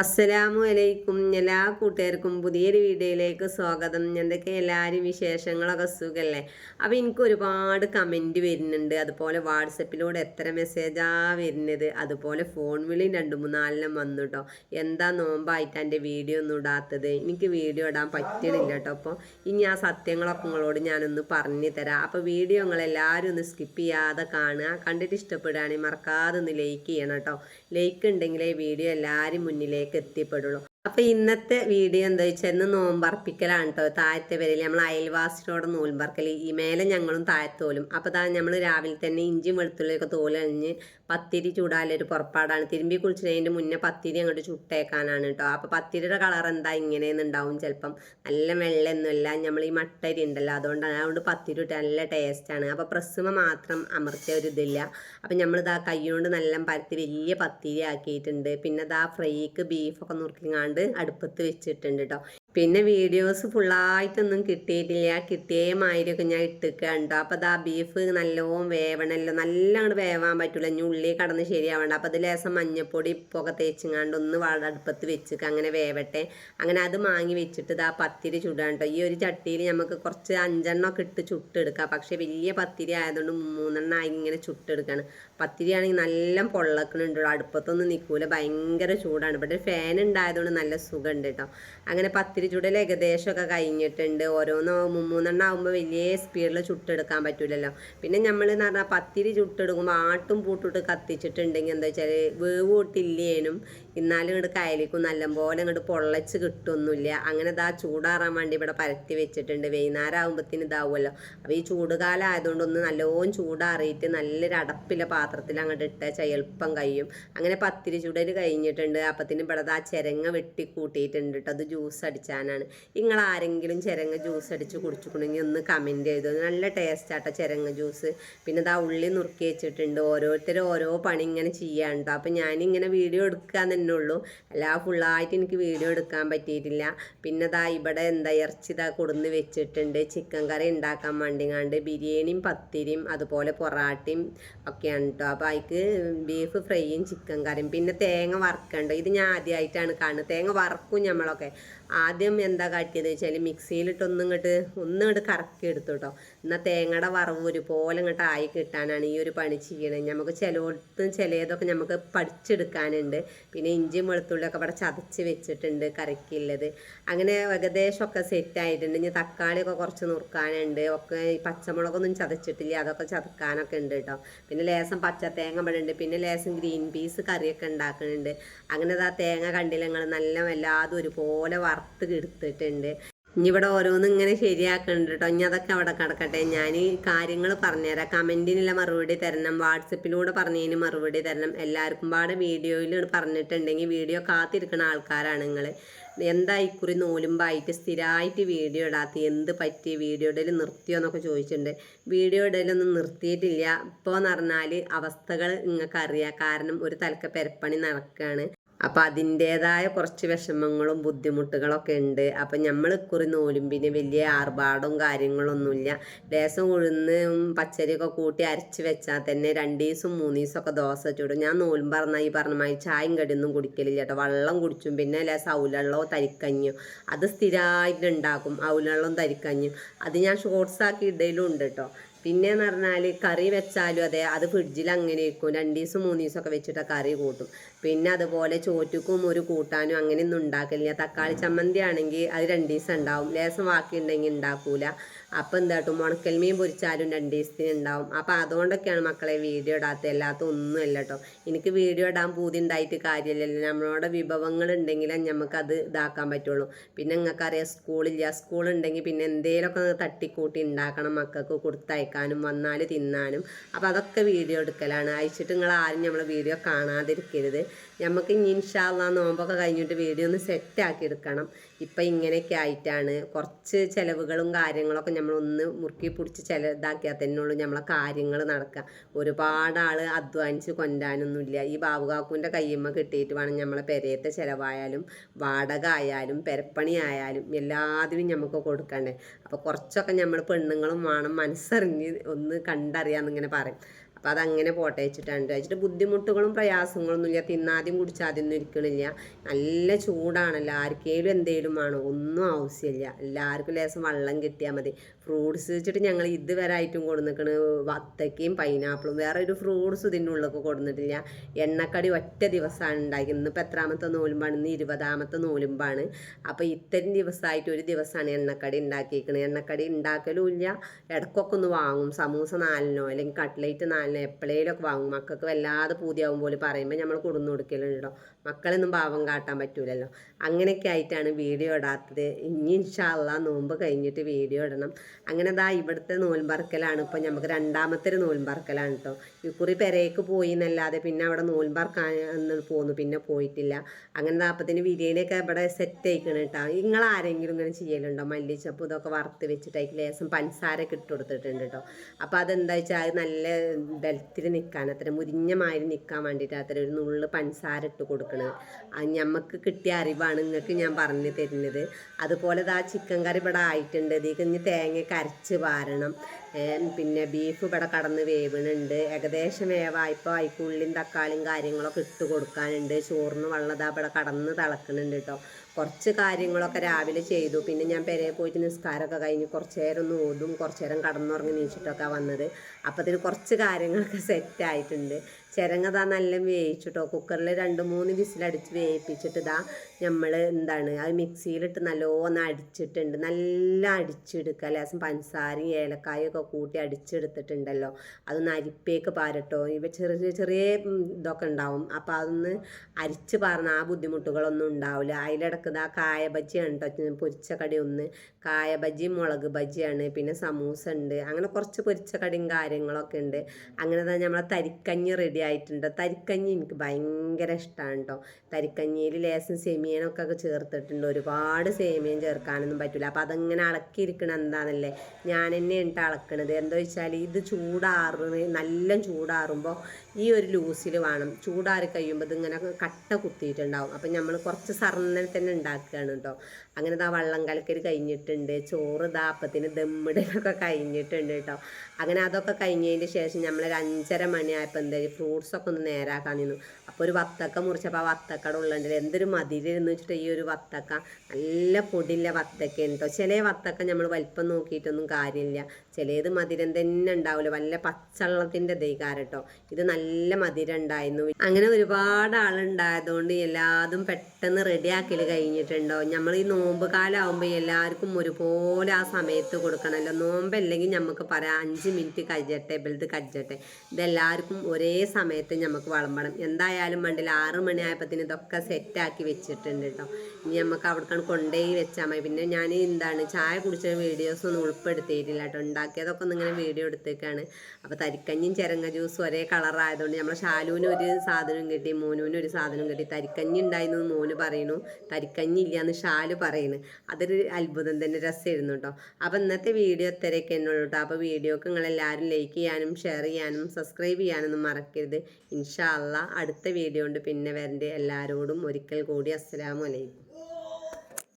അസ്സലാമു അലൈക്കും എല്ലാ കൂട്ടുകാർക്കും പുതിയൊരു വീഡിയോയിലേക്ക് സ്വാഗതം. എന്തൊക്കെ എല്ലാവരും വിശേഷങ്ങളൊക്കെ സുഖമല്ലേ അപ്പോൾ എനിക്ക് ഒരുപാട് കമന്റ് വരുന്നുണ്ട്. അതുപോലെ വാട്സപ്പിലൂടെ എത്ര മെസ്സേജാണ് വരുന്നത്. അതുപോലെ ഫോൺ വിളിയും രണ്ട് മൂന്നാലെണ്ണം വന്നു കേട്ടോ എന്താ നോമ്പായിട്ട് എന്റെ വീഡിയോ ഒന്നും ഇടാത്തത്? എനിക്ക് വീഡിയോ ഇടാൻ പറ്റണില്ല കേട്ടോ അപ്പോൾ ഇനി ആ സത്യങ്ങളൊക്കെ നിങ്ങളോട് ഞാനൊന്ന് പറഞ്ഞു തരാം. അപ്പോൾ വീഡിയോ നിങ്ങളെല്ലാവരും ഒന്ന് സ്കിപ്പ് ചെയ്യാതെ കാണുക. കണ്ടിട്ട് ഇഷ്ടപ്പെടുകയാണെങ്കിൽ മറക്കാതെ ഒന്ന് ലൈക്ക് ചെയ്യണം കേട്ടോ ലൈക്ക് ഉണ്ടെങ്കിലേ വീഡിയോ എല്ലാവരും മുന്നിലേക്ക് എത്തിപ്പെടുള്ളൂ അപ്പൊ ഇന്നത്തെ വീഡിയോ എന്താ വെച്ചാൽ ഇന്ന് നോമ്പർപ്പിക്കലാണ് കേട്ടോ താഴത്തെ വരയിൽ നമ്മൾ അയൽവാസിയോട് നോമ്പർക്കൽ ഈ മേലെ ഞങ്ങളും താഴത്തോലും. അപ്പോൾ താ നമ്മൾ രാവിലെ തന്നെ ഇഞ്ചിയും വെളുത്തുള്ളിയൊക്കെ തോലഴിഞ്ഞ് പത്തിരി ചൂടാലൊരു പുറപ്പാടാണ്. തിരുമ്പി കുളിച്ചതിന്റെ മുന്നേ പത്തിരി അങ്ങോട്ട് ചുട്ടേക്കാനാണ് കേട്ടോ അപ്പോൾ പത്തിരിയുടെ കളർ എന്താ ഇങ്ങനെയെന്നുണ്ടാവും ചിലപ്പം. നല്ല വെള്ളമൊന്നുമില്ല നമ്മൾ ഈ മട്ടരി ഉണ്ടല്ലോ അതുകൊണ്ടാണ്. അതുകൊണ്ട് പത്തിരി ഇട്ട് നല്ല ടേസ്റ്റാണ് അപ്പോൾ പ്രസ്സുമ മാത്രം അമർത്തിയ ഒരു ഇതില്ല. അപ്പം നമ്മളിതാ കൈ കൊണ്ട് നല്ല പരത്തി വലിയ പത്തിരി ആക്കിയിട്ടുണ്ട്. പിന്നെ ഇതാ ഫ്രൈക്ക് ബീഫൊക്കെ നുറുക്കിങ്ങാണ്ട് അടുപ്പത്ത് വെച്ചിട്ടുണ്ട് കേട്ടോ പിന്നെ വീഡിയോസ് ഫുള്ളായിട്ടൊന്നും കിട്ടിയിട്ടില്ല. കിട്ടിയേ മാതിരിയൊക്കെ ഞാൻ ഇട്ടിക്കണ്ടോ. അപ്പോൾ അതാ ബീഫ് നല്ലോണം വേവണല്ലോ. നല്ല വേവാൻ പറ്റില്ല ഇനി ഉള്ളി കടന്ന് ശരിയാവണ്ട. അപ്പോൾ അത് ലേസം മഞ്ഞപ്പൊടി ഇപ്പൊക്കെ തേച്ചിങ്ങാണ്ട് ഒന്ന് വളടുപ്പത്ത് വെച്ചിട്ട് അങ്ങനെ വേവട്ടെ. അങ്ങനെ അത് മാങ്ങി വെച്ചിട്ട് ഇതാ പത്തിരി ചുടാണ്ടോ ഈ ഒരു ചട്ടിയിൽ നമുക്ക് കുറച്ച് അഞ്ചെണ്ണമൊക്കെ ഇട്ട് ചുട്ടെടുക്കാം. പക്ഷെ വലിയ പത്തിരി ആയതുകൊണ്ട് മൂന്നെണ്ണം ആയി ഇങ്ങനെ ചുട്ടെടുക്കാണ്. പത്തിരി ആണെങ്കിൽ നല്ല പൊള്ളക്കണുണ്ട് അടുപ്പത്തൊന്നും നിൽക്കൂല ഭയങ്കര ചൂടാണ്. ഇവിടെ ഫാൻ ഉണ്ടായതുകൊണ്ട് നല്ല സുഖമുണ്ട് കേട്ടോ അങ്ങനെ പത്തിരി ചുടൽ ഏകദേശമൊക്കെ കഴിഞ്ഞിട്ടുണ്ട്. ഓരോന്ന് മൂന്നെണ്ണം ആകുമ്പോൾ വലിയ സ്പീഡിൽ ചുട്ടെടുക്കാൻ പറ്റൂലല്ലോ. പിന്നെ നമ്മൾ എന്ന് പറഞ്ഞാൽ പത്തിരി ചുട്ടെടുക്കുമ്പോൾ ആട്ടും പൂട്ടിട്ട് കത്തിച്ചിട്ടുണ്ടെങ്കിൽ എന്താ വെച്ചാൽ വേവ് പൊട്ടില്ലേനും എന്നാലും ഇങ്ങോട്ട് കയലിക്കും. നല്ലപോലെ ഇങ്ങോട്ട് പൊള്ളച്ച് കിട്ടൊന്നുമില്ല. അങ്ങനെ ഇതാ ചൂടാറാൻ വേണ്ടി ഇവിടെ പരത്തി വെച്ചിട്ടുണ്ട്. വൈകുന്നേരം ആകുമ്പോഴത്തേന് ഇതാവുമല്ലോ. അപ്പോൾ ഈ ചൂടുകാലം ആയതുകൊണ്ട് ഒന്ന് നല്ലോണം ചൂടാറിയിട്ട് നല്ലൊരു അടപ്പിലെ പാത്രത്തിൽ അങ്ങോട്ട് ഇട്ട എളുപ്പം കഴിയും. അങ്ങനെ പത്തിരി ചൂടൽ കഴിഞ്ഞിട്ടുണ്ട്. അപ്പത്തിന് ഇവിടെ ആ ചിരങ്ങ വെട്ടി കൂട്ടിയിട്ടുണ്ട് കേട്ടോ അത് ജ്യൂസ് അടിച്ചാനാണ്. നിങ്ങൾ ആരെങ്കിലും ചിരങ്ങ ജ്യൂസ് അടിച്ച് കുടിച്ചിട്ടുണ്ടെങ്കിൽ ഒന്ന് കമന്റ് ചെയ്തു. നല്ല ടേസ്റ്റ് ആട്ടോ ചിരങ്ങ ജ്യൂസ്. പിന്നെ ഇതാ ഉള്ളി നുറുക്കി വെച്ചിട്ടുണ്ട്. ഓരോരുത്തരും ഓരോ പണി ഇങ്ങനെ ചെയ്യാനുണ്ടോ അപ്പം ഞാനിങ്ങനെ വീഡിയോ എടുക്കാൻ തന്നെ ഉള്ളൂ. അല്ല ഫുള്ളായിട്ട് എനിക്ക് വീഡിയോ എടുക്കാൻ പറ്റിയിട്ടില്ല. പിന്നെ ദാ ഇവിടെ എന്താ ഇറച്ചി ഇതാ കൊടുന്ന് വെച്ചിട്ടുണ്ട്. ചിക്കൻ കറി ഉണ്ടാക്കാൻ വേണ്ടിങ്ങാണ്ട് ബിരിയാണിയും പത്തിരിയും അതുപോലെ പൊറാട്ടയും ഒക്കെയാണ് കേട്ടോ അപ്പോൾ അതിക്ക് ബീഫ് ഫ്രൈയും ചിക്കൻ കറിയും. പിന്നെ തേങ്ങ വറുക്കണ്ടോ? ഇത് ഞാൻ ആദ്യമായിട്ടാണ് കാണുന്നത്. തേങ്ങ വറക്കും നമ്മളൊക്കെ ആദ്യം എന്താ കാട്ടിയത് വെച്ചാൽ മിക്സിയിലിട്ടൊന്നും ഇങ്ങോട്ട് ഒന്നും ഇങ്ങോട്ട് കറക്കി എടുത്തു കേട്ടോ എന്നാൽ തേങ്ങയുടെ വറവ് ഒരുപോലെ ഇങ്ങോട്ട് ആയി കിട്ടാനാണ് ഈ ഒരു പണി ചെയ്യണത് നമുക്ക് ചിലയിടത്തും ചിലതൊക്കെ നമുക്ക് പഠിച്ചെടുക്കാനുണ്ട്. പിന്നെ ഇഞ്ചിയും വെളുത്തുള്ളിയൊക്കെ ഇവിടെ ചതച്ച് വെച്ചിട്ടുണ്ട് കറിക്കുള്ളത് അങ്ങനെ ഏകദേശമൊക്കെ സെറ്റ് ആയിട്ടുണ്ട് ഇനി തക്കാളിയൊക്കെ കുറച്ച് നുറുക്കാനുണ്ട്. ഒക്കെ ഈ പച്ചമുളകൊന്നും ചതച്ചിട്ടില്ല. അതൊക്കെ ചതക്കാനൊക്കെ ഉണ്ട് കേട്ടോ. പിന്നെ ലേസം പച്ച തേങ്ങ ഇവിടെ ഉണ്ട്. പിന്നെ ലേസം ഗ്രീൻ പീസ് കറിയൊക്കെ ഉണ്ടാക്കുന്നുണ്ട്. അങ്ങനെ ആ തേങ്ങ കണ്ടില്ല. നിങ്ങൾ നല്ല വല്ലാതെ ഒരുപോലെ വറുത്ത് എടുത്തിട്ടുണ്ട്. ഇനി ഇവിടെ ഓരോന്നും ഇങ്ങനെ ശരിയാക്കുന്നുണ്ട് കേട്ടോ ഇനി അതൊക്കെ അവിടെ കിടക്കട്ടെ. ഞാൻ കാര്യങ്ങൾ പറഞ്ഞുതരാം. കമന്റിനുള്ള മറുപടി തരണം. വാട്സപ്പിലൂടെ പറഞ്ഞതിന് മറുപടി തരണം. എല്ലാവർക്കും പാടെ വീഡിയോയിൽ പറഞ്ഞിട്ടുണ്ടെങ്കിൽ വീഡിയോ കാത്തിരിക്കുന്ന ആൾക്കാരാണ് നിങ്ങൾ എന്താ ഇക്കുറി നോലുമ്പായിട്ട് സ്ഥിരമായിട്ട് വീഡിയോ ഇടാത്ത എന്ത് പറ്റി? വീഡിയോ ഇടയിൽ നിർത്തിയോ എന്നൊക്കെ ചോദിച്ചിട്ടുണ്ട്. വീഡിയോ ഇടയിലൊന്നും നിർത്തിയിട്ടില്ല. ഇപ്പോൾ എന്ന് പറഞ്ഞാൽ അവസ്ഥകൾ നിങ്ങൾക്കറിയാം കാരണം ഒരു തലക്ക പെരപ്പണി നടക്കുകയാണ് അപ്പം അതിന്റേതായ കുറച്ച് വിഷമങ്ങളും ബുദ്ധിമുട്ടുകളൊക്കെ ഉണ്ട്. അപ്പം നമ്മൾ ഇക്കുറി നോലുമ്പിന് വലിയ ആർഭാടവും കാര്യങ്ങളൊന്നുമില്ല. ലേസം ഉഴുന്നും പച്ചരിയൊക്കെ കൂട്ടി അരച്ച് വെച്ചാൽ തന്നെ രണ്ട് ദിവസം മൂന്ന് ദിവസമൊക്കെ ദോശ ചൂടും. ഞാൻ നോലും പറഞ്ഞാൽ ഈ പറഞ്ഞ മാതിരി ചായയും കടിയൊന്നും കുടിക്കലില്ല കേട്ടോ. വെള്ളം കുടിച്ചും പിന്നെ ലേസം ഔലള്ളോ തരിക്കഞ്ഞോ. അത് സ്ഥിരമായിട്ട് ഉണ്ടാക്കും ഔലള്ളവും തരിക്കഞ്ഞും. അത് ഞാൻ ഷോർട്സ് ആക്കി ഇടയിലും ഉണ്ട് കേട്ടോ. പിന്നെന്ന് പറഞ്ഞാൽ കറി വെച്ചാലും അതെ അത് ഫ്രിഡ്ജിൽ അങ്ങനെ ഇരിക്കും രണ്ട് ദിവസം മൂന്ന് ദിവസമൊക്കെ വെച്ചിട്ട് കറി കൂട്ടും. പിന്നെ അതുപോലെ ചോറ്റുക്കും ഒരു കൂട്ടാനും അങ്ങനെയൊന്നും ഉണ്ടാക്കില്ല തക്കാളി ചമ്മന്തി ആണെങ്കിൽ അത് രണ്ട് ദിവസം ഉണ്ടാവും. ലേസം ബാക്കി ഉണ്ടെങ്കിൽ ഉണ്ടാക്കൂല. അപ്പം എന്താട്ടും ഉണക്കൽ മീൻ പൊരിച്ചാലും രണ്ട് ദിവസത്തിന് ഉണ്ടാവും. അപ്പം അതുകൊണ്ടൊക്കെയാണ് മക്കളെ വീഡിയോ ഇടാത്ത അല്ലാത്ത ഒന്നുമല്ല കേട്ടോ എനിക്ക് വീഡിയോ ഇടാൻ പൂതി ഉണ്ടായിട്ട് കാര്യമില്ലല്ലോ. നമ്മളോട് വിഭവങ്ങൾ ഉണ്ടെങ്കിലേ നമുക്കത് ഇതാക്കാൻ പറ്റുള്ളൂ. പിന്നെ നിങ്ങൾക്കറിയാം സ്കൂളില്ല. സ്കൂളുണ്ടെങ്കിൽ പിന്നെ എന്തെങ്കിലുമൊക്കെ തട്ടിക്കൂട്ടി ഉണ്ടാക്കണം മക്കൾക്ക് കൊടുത്തയക്കാനും വന്നാൽ തിന്നാനും. അപ്പം അതൊക്കെ വീഡിയോ എടുക്കലാണ്. അയച്ചിട്ട് നിങ്ങൾ ആരും നമ്മളെ വീഡിയോ കാണാതിരിക്കരുത്. നമുക്ക് ഇനി ഇൻഷാല്ല നോമ്പൊക്കെ കഴിഞ്ഞിട്ട് വീഡിയോ ഒന്ന് സെറ്റ് ആക്കി എടുക്കണം. ഇപ്പം ഇങ്ങനെയൊക്കെ ആയിട്ടാണ്. കുറച്ച് ചിലവുകളും കാര്യങ്ങളൊക്കെ നമ്മളൊന്ന് മുറുക്കി പിടിച്ച് ചില ഇതാക്കിയാൽ തന്നെ ഉള്ളൂ നമ്മളെ കാര്യങ്ങൾ നടക്കുക ഒരുപാട് ആൾ അധ്വാനിച്ച് കൊണ്ടാനൊന്നുമില്ല. ഈ ബാബുകാക്കുവിന്റെ കയ്യമ്മ കിട്ടിയിട്ട് വേണം നമ്മളെ പെരയത്തെ ചിലവായാലും വാടക ആയാലും പെരപ്പണി ആയാലും എല്ലാത്തിനും നമുക്ക് കൊടുക്കണ്ടേ. അപ്പോൾ കുറച്ചൊക്കെ നമ്മൾ പെണ്ണുങ്ങളും വേണം മനസ്സറിഞ്ഞ് ഒന്ന് കണ്ടറിയാമെന്നിങ്ങനെ പറയും. അപ്പോൾ അതങ്ങനെ പോട്ടെ വെച്ചിട്ടാണ്. ട്ടോ. വെച്ചിട്ട് ബുദ്ധിമുട്ടുകളും പ്രയാസങ്ങളൊന്നും ഇല്ല. തിന്നാദ്യം കുടിച്ചാദ്യം ഒന്നും ഇരിക്കണില്ല. നല്ല ചൂടാണല്ലോ. ആർക്കേലും എന്തേലും ആണോ ഒന്നും ആവശ്യമില്ല. എല്ലാവർക്കും ലേശം വെള്ളം കിട്ടിയാൽ മതി. ഫ്രൂട്ട്സ് വെച്ചിട്ട് ഞങ്ങൾ ഇതുവരെ ആയിട്ടും കൊടുന്നിക്കണ് വത്തക്കയും പൈനാപ്പിളും. വേറെ ഒരു ഫ്രൂട്ട്സ് ഇതിന്റെ ഉള്ളിലൊക്കെ കൊടുന്നിട്ടില്ല എണ്ണക്കടി ഒറ്റ ദിവസമാണ് ഉണ്ടാക്കി ഇന്നിപ്പോൾ എത്രാമത്തെ നൂലുമ്പാണ് ഇന്ന് ഇരുപതാമത്തെ നൂലുമ്പാണ് അപ്പോൾ ഇത്തരം ദിവസമായിട്ട് ഒരു ദിവസമാണ് എണ്ണക്കടി ഉണ്ടാക്കിയിരിക്കുന്നത് എണ്ണക്കടി ഉണ്ടാക്കലും ഇല്ല. ഇടക്കൊക്കെ ഒന്ന് വാങ്ങും. സമൂസ നാലിനോ അല്ലെങ്കിൽ കട്ട്ലേറ്റ് നാലിനോ എപ്പോഴേലൊക്കെ വാങ്ങും. മക്കൾക്ക് വല്ലാതെ പൂതിയാവും പോലെ പറയുമ്പോൾ നമ്മൾ കൊടുന്നു കൊടുക്കലുണ്ടോ മക്കളൊന്നും പാവം കാട്ടാൻ പറ്റൂലല്ലോ. അങ്ങനെയൊക്കെ ആയിട്ടാണ് വീഡിയോ ഇടാത്തത്. ഇനി ഇൻഷാല്ല നോമ്പ് കഴിഞ്ഞിട്ട് വീഡിയോ ഇടണം. അങ്ങനെ ദാ ഇവിടുത്തെ നൂൽമ്പറക്കലാണ്. ഇപ്പോൾ നമുക്ക് രണ്ടാമത്തെ ഒരു നൂൽമ്പറക്കലാണ് കേട്ടോ ഈ കുറി പെരയ്ക്ക് പോയി എന്നല്ലാതെ പിന്നെ അവിടെ നൂൽമ്പറക്കാൻ പോന്നു. പിന്നെ പോയിട്ടില്ല. അങ്ങനെ അപ്പത്തിന് ബിരിയാണിയൊക്കെ ഇവിടെ സെറ്റ് ആയിക്കണം കേട്ടോ നിങ്ങൾ ആരെങ്കിലും ഇങ്ങനെ ചെയ്യലുണ്ടോ? മല്ലിച്ചപ്പ് ഇതൊക്കെ വറുത്ത് വെച്ചിട്ട് ലേശം പഞ്ചസാരൊക്കെ ഇട്ട് കൊടുത്തിട്ടുണ്ട് കേട്ടോ അപ്പോൾ അതെന്താ വെച്ചാൽ അത് നല്ല ബലത്തിൽ നിൽക്കാൻ അത്ര മുരിഞ്ഞ മാതിരി നിൽക്കാൻ വേണ്ടിയിട്ട് അത്ര ഒരു നുള്ള് പഞ്ചസാര ഇട്ട് കൊടുക്കണത് അത് ഞമ്മക്ക് കിട്ടിയ അറിവാണ് നിങ്ങൾക്ക് ഞാൻ പറഞ്ഞു തരുന്നത്. അതുപോലെ ദാ ചിക്കൻ കറി ഇവിടെ ആയിട്ടുണ്ട്. ഇതിലേക്ക് ഇനി തേങ്ങ കരച്ച് പാരണം ഏ, പിന്നെ ബീഫ് ഇവിടെ കടന്ന് വേവണുണ്ട്. ഏകദേശം വേവായപ്പോൾ അതിക്ക് ഉള്ളിയും തക്കാളിയും കാര്യങ്ങളൊക്കെ ഇട്ട് കൊടുക്കാനുണ്ട്. ചോറിന് വെള്ളം ഇതാ ഇവിടെ കടന്ന് തിളക്കുന്നുണ്ട് കേട്ടോ കുറച്ച് കാര്യങ്ങളൊക്കെ രാവിലെ ചെയ്തു. പിന്നെ ഞാൻ പെരയിൽ പോയിട്ട് നിസ്കാരമൊക്കെ കഴിഞ്ഞ് കുറച്ച് നേരം ഒന്ന് ഓതും കുറച്ച് നേരം കടന്നുറങ്ങി നീച്ചിട്ടൊക്കെ വന്നത്. അപ്പത്തിന് കുറച്ച് കാര്യങ്ങളൊക്കെ സെറ്റായിട്ടുണ്ട് ചിരങ്ങതാ നല്ല വേവിച്ചിട്ടോ കുക്കറിൽ രണ്ട് മൂന്ന് വിസിലടിച്ച് വേവിപ്പിച്ചിട്ട് ഇതാ നമ്മൾ എന്താണ് അത് മിക്സിയിലിട്ട് നല്ലോണം അടിച്ചിട്ടുണ്ട്. നല്ല അടിച്ചെടുക്കുക ലേശം പഞ്ചസാരയും ഏലക്കായും ഒക്കെ കൂട്ടി അടിച്ചെടുത്തിട്ടുണ്ടല്ലോ. അതൊന്ന് അരിപ്പേക്ക് പാരട്ടോ. ഇവ ചെറിയ ചെറിയ ഇതൊക്കെ ഉണ്ടാവും. അപ്പോൾ അതൊന്ന് അരിച്ച് പാർന്ന ആ ബുദ്ധിമുട്ടുകളൊന്നും ഉണ്ടാവില്ല അതിലിടക്ക് ആ കായ ബജിയാണ് കേട്ടോ പൊരിച്ച കടി ഒന്ന്. കായ ബജി മുളക് ബജിയാണ്. പിന്നെ സമൂസ ഉണ്ട്. അങ്ങനെ കുറച്ച് പൊരിച്ച കടിയും കാര്യങ്ങളൊക്കെ ഉണ്ട്. അങ്ങനെ തന്നെ നമ്മളെ തരിക്കഞ്ഞി റെഡി ആയിട്ടുണ്ട്. തരിക്കഞ്ഞി എനിക്ക് ഭയങ്കര ഇഷ്ടമാണ് കേട്ടോ തരിക്കഞ്ഞിയിൽ ലേസം സെമിയനൊക്കെ ചേർത്തിട്ടുണ്ട്. ഒരുപാട് സേമിയൻ ചേർക്കാനൊന്നും പറ്റില്ല അപ്പോൾ അതങ്ങനെ അളക്കിയിരിക്കണം എന്താണെന്നല്ലേ ഞാൻ തന്നെയാണ് കേട്ടോ അളക്കണത് എന്താ വെച്ചാൽ ഇത് ചൂടാറുന്ന നല്ല ചൂടാറുമ്പോൾ ഈ ഒരു ലൂസിൽ വേണം. ചൂടാറി കഴിയുമ്പോൾ ഇതിങ്ങനെ കട്ട കുത്തിയിട്ടുണ്ടാവും. അപ്പം നമ്മൾ കുറച്ച് സർന്നൽ തന്നെ ഉണ്ടാക്കുകയാണ് കേട്ടോ അങ്ങനെ ഇതാ വള്ളം കലക്കൽ കഴിഞ്ഞിട്ടുണ്ട്. ചോറ് ദാപ്പത്തിന് ദമ്മിടലൊക്കെ കഴിഞ്ഞിട്ടുണ്ട് കേട്ടോ അങ്ങനെ അതൊക്കെ കഴിഞ്ഞതിന് ശേഷം നമ്മളൊരു അഞ്ചര മണിയായപ്പോൾ എന്തായാലും ഫ്രൂട്ട്സൊക്കെ ഒന്ന് നേരാക്കാൻ നിന്നു. അപ്പോൾ ഒരു വത്തക്ക മുറിച്ചപ്പോൾ ആ വത്തക്കട ഉള്ളുണ്ട് എന്തൊരു മതിലിരുന്ന് വെച്ചിട്ട് ഈ ഒരു വത്തക്ക. നല്ല പൊടിയുള്ള വത്തക്കയാണ് കേട്ടോ ചില വത്തക്ക നമ്മൾ വലിപ്പം നോക്കിയിട്ടൊന്നും കാര്യമില്ല. ചിലത് മതിരം തന്നെ ഉണ്ടാവില്ല വല്ല പച്ചവെള്ളത്തിന്റെ ദൈകാരം കേട്ടോ ഇത് നല്ല മധുരം ഉണ്ടായിരുന്നു അങ്ങനെ ഒരുപാട് ആളുണ്ടായതുകൊണ്ട് എല്ലാതും പെട്ടെന്ന് റെഡിയാക്കൽ കഴിഞ്ഞിട്ടുണ്ടോ? നമ്മൾ ഈ നോമ്പ് കാലമാകുമ്പോൾ എല്ലാവർക്കും ഒരുപോലെ ആ സമയത്ത് കൊടുക്കണമല്ലോ നോമ്പല്ലെങ്കിൽ നമുക്ക് പറയാം അഞ്ച് മിനിറ്റ് കഴിയട്ടെ ബെൽത്ത് കഴിയട്ടെ. ഇതെല്ലാവർക്കും ഒരേ സമയത്ത് നമുക്ക് വളമ്പണം. എന്തായാലും മണ്ടിൽ ആറ് മണിയായപ്പത്തിന് ഇതൊക്കെ സെറ്റാക്കി വെച്ചിട്ടുണ്ട് കേട്ടോ ഇനി നമുക്ക് അവിടേക്കാണ് കൊണ്ടുപോയി വെച്ചാൽ മതി. പിന്നെ ഞാൻ എന്താണ് ചായ കുടിച്ച വീഡിയോസ് ഒന്നും ഉൾപ്പെടുത്തിയിട്ടില്ല കേട്ടോ ഉണ്ടാക്കിയതൊക്കെ ഒന്നിങ്ങനെ വീഡിയോ എടുത്തേക്കാണ്. അപ്പോൾ തരിക്കഞ്ഞും ചിരങ്ങ ജ്യൂസും ഒരേ കളറായതുകൊണ്ട് നമ്മൾ ഷാലുവിന് ഒരു സാധനം കിട്ടി മോനുവിന് ഒരു സാധനം കിട്ടി. തരിക്കഞ്ഞി ഉണ്ടായിരുന്നു മോന് പറയുന്നു. തരിക്കഞ്ഞി ഇല്ലയെന്ന് ഷാലു പറയുന്നു. അതൊരു അത്ഭുതം തന്നെ രസമായിരുന്നു കേട്ടോ. അപ്പോൾ ഇന്നത്തെ വീഡിയോ ഇത്രയൊക്കെ എന്നുള്ളൂ കേട്ടോ. അപ്പോൾ വീഡിയോക്ക് നിങ്ങളെല്ലാവരും ലൈക്ക് ചെയ്യാനും ഷെയർ ചെയ്യാനും സബ്സ്ക്രൈബ് ചെയ്യാനൊന്നും മറക്കരുത്. ഇൻഷാ അള്ളാ അടുത്ത വീഡിയോ കൊണ്ട് പിന്നെ വരണ്ട്. എല്ലാവരോടും ഒരിക്കൽ കൂടി അസ്സലാമു അലൈക്കും.